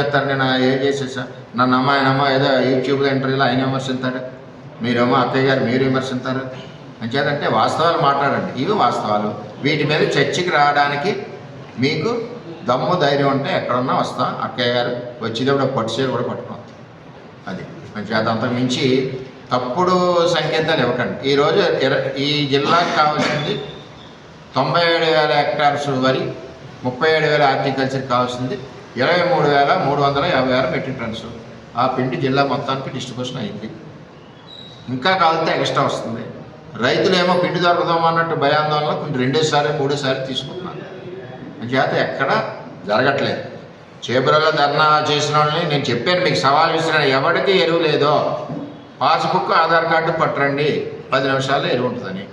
చెప్పేస్తాడు నేను ఏం చేసేసా? నన్ను అమ్మాయినమ్మ ఏదో యూట్యూబ్లో ఇంటర్వ్యూలో ఆయన విమర్శిస్తాడు మీరేమో అత్తయ్య గారు మీరు విమర్శిస్తారు అంచేతంటే వాస్తవాలు మాట్లాడండి. ఇవి వాస్తవాలు. వీటి మీద చర్చకి రావడానికి మీకు దమ్ము ధైర్యం ఉంటే ఎక్కడున్నా వస్తాం. అక్కయ్య గారు వచ్చేటప్పుడు పట్టు చీర కూడా పట్టుకోం అది. అంచేత అంతకు మించి తప్పుడు సంకేతాలు ఇవ్వకండి. ఈరోజు ఈ జిల్లాకు కావాల్సింది తొంభై ఏడు వేల హెక్టార్స్ వరి ముప్పై ఏడు వేల హార్టికల్చర్ కావాల్సింది ఇరవై మూడు వేల మూడు వందల యాభై ఆరు మెట్రిక్ టన్స్. ఆ పిండి జిల్లా మొత్తానికి డిస్ట్రిబ్యూషన్ అయింది. ఇంకా కాలితే ఎక్స్ట్రా వస్తుంది. రైతులేమో పిండి దొరకదాం అన్నట్టు భయాందోళన కొన్ని రెండోసారి మూడోసారి తీసుకుంటున్నారు. చేత ఎక్కడ జరగట్లేదు. చేపలలో ధర్నా చేసిన వాళ్ళని నేను చెప్పాను మీకు సవాల్ విసిరాను ఎవరికి ఎరువు లేదో పాస్బుక్ ఆధార్ కార్డు పట్టండి పది నిమిషాల్లో ఎరువు ఉంటుందని.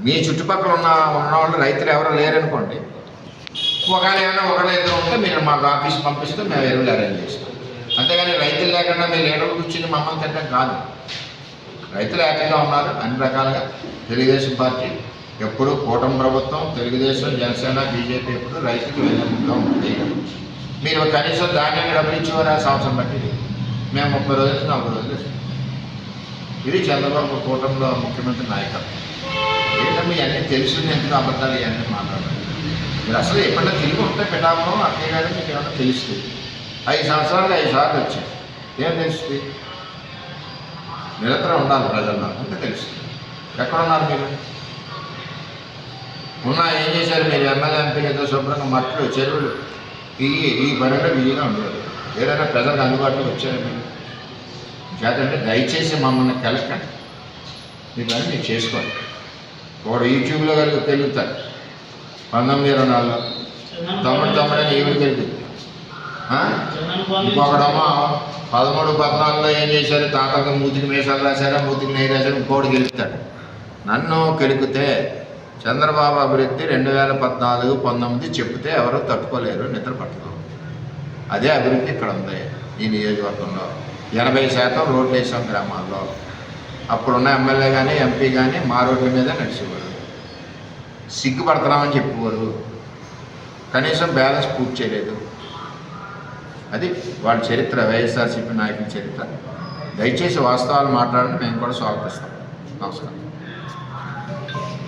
మీ చుట్టుపక్కల ఉన్న ఉన్న వాళ్ళు రైతులు ఎవరు లేరనుకోండి ఒకవేళ ఏమైనా ఒకళ్ళు ఇద్దరు ఉంటే మీరు మాకు ఆఫీస్ పంపిస్తే మేము ఎరువులు అరేంజ్ చేస్తాం. అంతేగాని రైతులు లేకుండా మేము ఎరువులు కూర్చుని మమ్మల్ని తింటాం కాదు. రైతులు యాక్టివ్గా ఉన్నారు అన్ని రకాలుగా. తెలుగుదేశం పార్టీ ఎప్పుడు కూటమి ప్రభుత్వం తెలుగుదేశం జనసేన బీజేపీ ఎప్పుడు రైతుకి వెన్నెముకగా ఉంటుంది మీరు కనీసం ధాన్యాన్ని డబ్బులు ఇచ్చేవారు ఆ సంవత్సరం బట్టి మేము ముప్పై రోజులు నలభై రోజులు ఇది చంద్రబాబు కూటమిలో ముఖ్యమంత్రి నాయకత్వం. ఏంటంటే ఇవన్నీ తెలుసుకుని ఎందుకు అబద్ధాలు ఇవన్నీ మాట్లాడారు మీరు అసలు ఎప్పుడైనా తిరిగి ఉంటే పిఠాపురం అక్కయ్య గారు మీకు ఏమన్నా తెలుస్తుంది? ఐదు సంవత్సరాలు ఐదు సార్లు వచ్చాయి ఏం తెలుస్తుంది? నిరంతరం ఉండాలి ప్రజల్లో అంటే తెలుస్తుంది. ఎక్కడ ఉన్నారు మీరు? ఉన్నా ఏం చేశారు మీరు? ఎమ్మెల్యే ఎంపీ ఏదో శుభ్రంగా మట్లు చెరువులు ఈ ఈ పనిలో బిజీగా ఉండేది ఏదైనా ప్రజలకు అందుబాటులో వచ్చారు మీరు? చేతంటే దయచేసి మమ్మల్ని కలకండి. మీ పని మీరు చేసుకోండి. ఒకడు యూట్యూబ్లో కలిగి తెలుగుతారు పంతొమ్మిది ఇరవై నాలుగులో. తమ్ముడు తమ్ముడని ఈవిడ తెలుగుతుంది ఇంకొకడేమో పదమూడు పద్నాలుగులో ఏం చేశారు? తాతకి మూతికి మీసాలు రాశారా మూతికి నెయ్యి రాశారు ఇంకోటి గెలుపుతాడు. నన్ను కెలికితే చంద్రబాబు అభివృద్ధి రెండు వేల పద్నాలుగు పంతొమ్మిది చెప్తే ఎవరు తట్టుకోలేరు నిద్ర పట్టదు. అదే అభివృద్ధి ఇక్కడ ఉంది ఈ నియోజకవర్గంలో. ఎనభై శాతం రోడ్లు వేసాం గ్రామాల్లో. అప్పుడున్న ఎమ్మెల్యే కానీ ఎంపీ కానీ మా రోడ్ల మీద నడిచేవారు. సిగ్గుపడుతున్నామని చెప్పేవారు కనీసం బ్యాలెన్స్ పూర్తి చేయలేదు. అది వాళ్ళ చరిత్ర వైఎస్ఆర్సీపీ నాయకుల చరిత్ర. దయచేసి వాస్తవాలు మాట్లాడడం మేము కూడా స్వాగతిస్తాం నమస్కారం.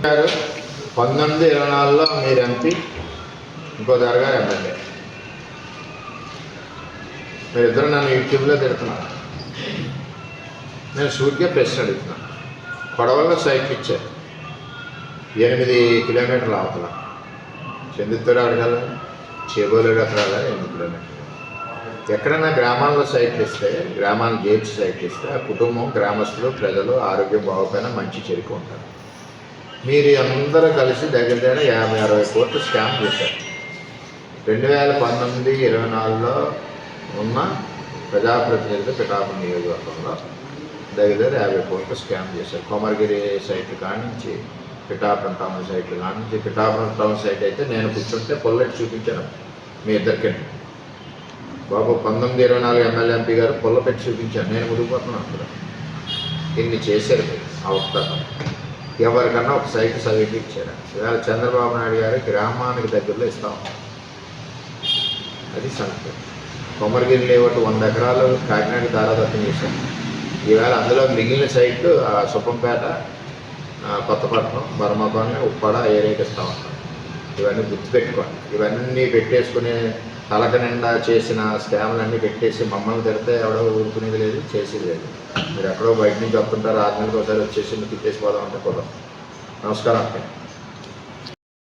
గారు పంతొమ్మిది ఇరవై నాలుగులో మీరు ఎంపీ ఇంకో గారు ఎమ్మెల్యే మీరిద్దరు నన్ను యూట్యూబ్లో తిడుతున్నారు. నేను సూట్గా ప్రశ్న అడుగుతున్నాను. కొడవల్లో సైకిల్ ఇచ్చారు. ఎనిమిది కిలోమీటర్లు అవతల. చందుతూరు అడగాల చేబోలేడు అక్కడ ఎనిమిది కిలోమీటర్లు. ఎక్కడైనా గ్రామాల్లో సైట్లు ఇస్తే గ్రామాలు గేట్స్ సైట్లు ఇస్తే ఆ కుటుంబం గ్రామస్తులు ప్రజలు ఆరోగ్యం బాగోపోయినా మంచి చెరుకు ఉంటారు మీరు అందరూ కలిసి దగ్గర దగ్గర యాభై అరవై కోట్లు స్కామ్ చేశారు. రెండు వేల పంతొమ్మిది ఇరవై నాలుగులో ఉన్న ప్రజాప్రతినిధులు పిఠాపురం నియోజకవర్గంలో దగ్గర దగ్గర యాభై కోట్లు స్కామ్ చేశారు. కొమరగిరి సైట్ కాడి నుంచి పిఠాపురం టౌన్ సైట్లు కాడి నుంచి పిఠాపురం టౌన్ సైట్ అయితే నేను కూర్చుంటే పొల్లెట్ చూపించాను మీ ఇద్దరికి. బాబు పంతొమ్మిది ఇరవై నాలుగు ఎమ్మెల్యే ఎంపీ గారు పొల్ల పెట్టి చూపించాను నేను ముడిపోతున్నాను అక్కడ ఇన్ని చేశారు మీరు. ఆ ఒక్కటం ఎవరికన్నా ఒక సైట్ సర్వీకి ఇచ్చారు. ఇవాళ చంద్రబాబు నాయుడు గారు గ్రామానికి దగ్గరలో ఇస్తాం అది సంగతి. కొమరగిరి లేవట్టు వంద ఎకరాలు కాకినాడ దారాదత్తం చేశారు. ఈవేళ అందులో మిగిలిన సైట్లు ఆ సుప్పంపేట కొత్తపట్నం బర్మపాని ఉప్పాడ ఏరియాకి ఇస్తా. ఉంటాం ఇవన్నీ గుర్తుపెట్టుకోండి ఇవన్నీ పెట్టేసుకుని తలక నిండా చేసిన స్కామ్లన్నీ పెట్టేసి మమ్మల్ని తిడితే ఎవడో ఊరుకునేది లేదు చేసేది లేదు. మీరు ఎక్కడో బయట నుంచి వస్తుంటారు ఆరు నెలలకు ఒకసారి వచ్చేసి తిట్టేసి పోదాం అంటే కుదరం నమస్కారం అక్క